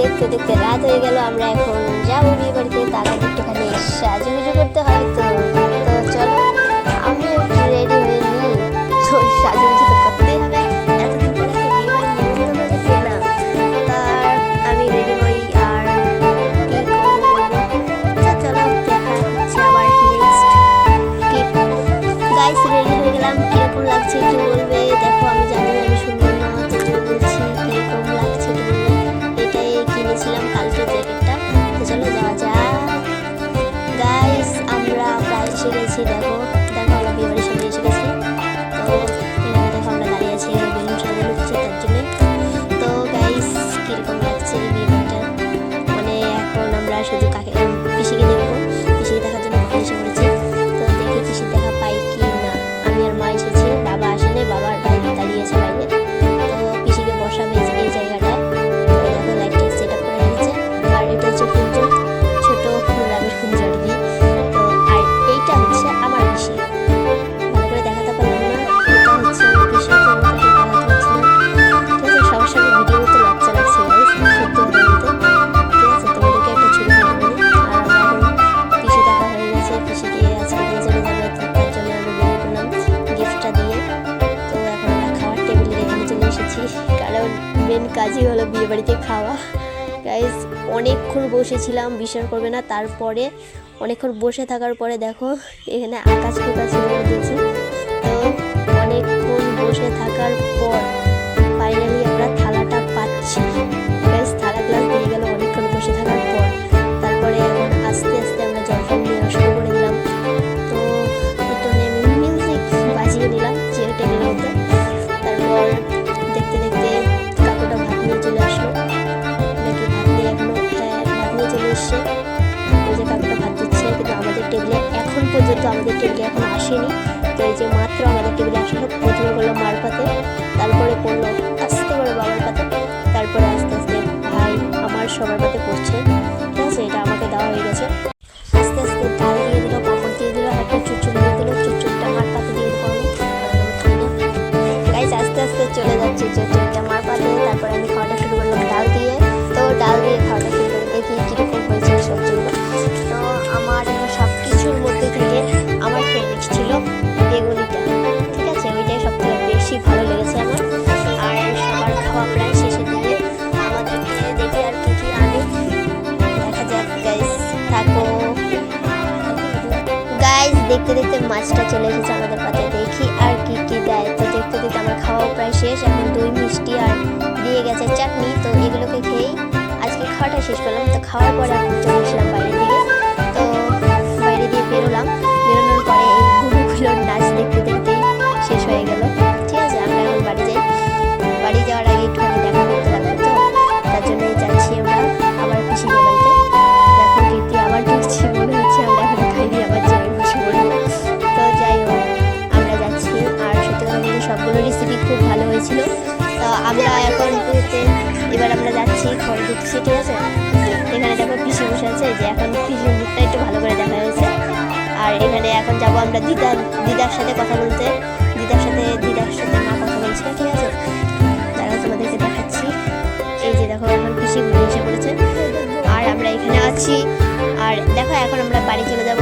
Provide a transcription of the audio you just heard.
দেখতে দেখতে রাত হয়ে গেল, আমরা এখন যাব বিয়ে বাড়িতে। তার একটুখানি সাজুগুজু করতে হয়, তো তো চলো আমি রেডি হয়ে নিই তো সাজুগুজু তো হবে। তার আমি রেডি হই আর চলো গাইস রেডি লাগছে এখন আমরা শুধু তার জন্য দিয়ে। তো এখন খাওয়ার চলে এসেছি। কারণ মেন কাজই হলো বিয়ে বাড়িতে খাওয়া। গাইজ অনেকক্ষণ বসেছিলাম, বিশ্বাস করবে না। তারপরে অনেকক্ষণ বসে থাকার পরে দেখো, এখানে আকাশ ফোকাশ তো অনেকক্ষণ বসে থাকার পর চেয়ার টেবিলের মধ্যে তারপর দেখতে দেখতে কাকুটা ভাত নিয়ে চলে আসলো। নাকি ভাত ভাত নিয়ে চলে এসছে। ওই যে কাকুটা ভাত দিচ্ছে, কিন্তু আমাদের টেবিলে এখন পর্যন্ত আমাদের টেবিলে এখন আসেনি। তো এই যে মাত্র আমাদের টেবিলে আসলো প্রথমে করল মার পাতে, তারপরে পড়ল আস্তে করে বাবার পাতে। তারপরে আস্তে আস্তে ভাই আমার সবার পাতে পড়ছে। দেখতে দেখতে মাছটা চলে এসেছে আমাদের পাতে। দেখি আর কি কি দেয়। তো দেখতে দেখতে আমার খাওয়াও প্রায় শেষ, এখন দই, মিষ্টি আর দিয়ে গেছে চাটনি। তো এগুলোকে খেয়েই আজকে খাওয়াটা শেষ করলাম। তো খাওয়ার পরে এখন চলে এসেছিলাম বাইরে দিকে। তো বাইরে দিয়ে বেরোলাম। আমরা এখন পুরোতে, এবার আমরা যাচ্ছি ঘরে ঢুকছি, ঠিক আছে? এখানে দেখো পিসি বসে আছে যে এখন পিসির মুখটা একটু ভালো করে দেখা হয়েছে। আর এখানে এখন যাব আমরা দিদার দিদার সাথে কথা বলতে। দিদার সাথে দিদার সাথে মা কথা বলছিল, ঠিক আছে? দাঁড়াও তোমাদেরকে দেখাচ্ছি। এই যে দেখো, এখন পিসি ঘুরে এসে পড়েছে। আর আমরা এখানে আছি। আর দেখো, এখন আমরা বাড়ি চলে যাব।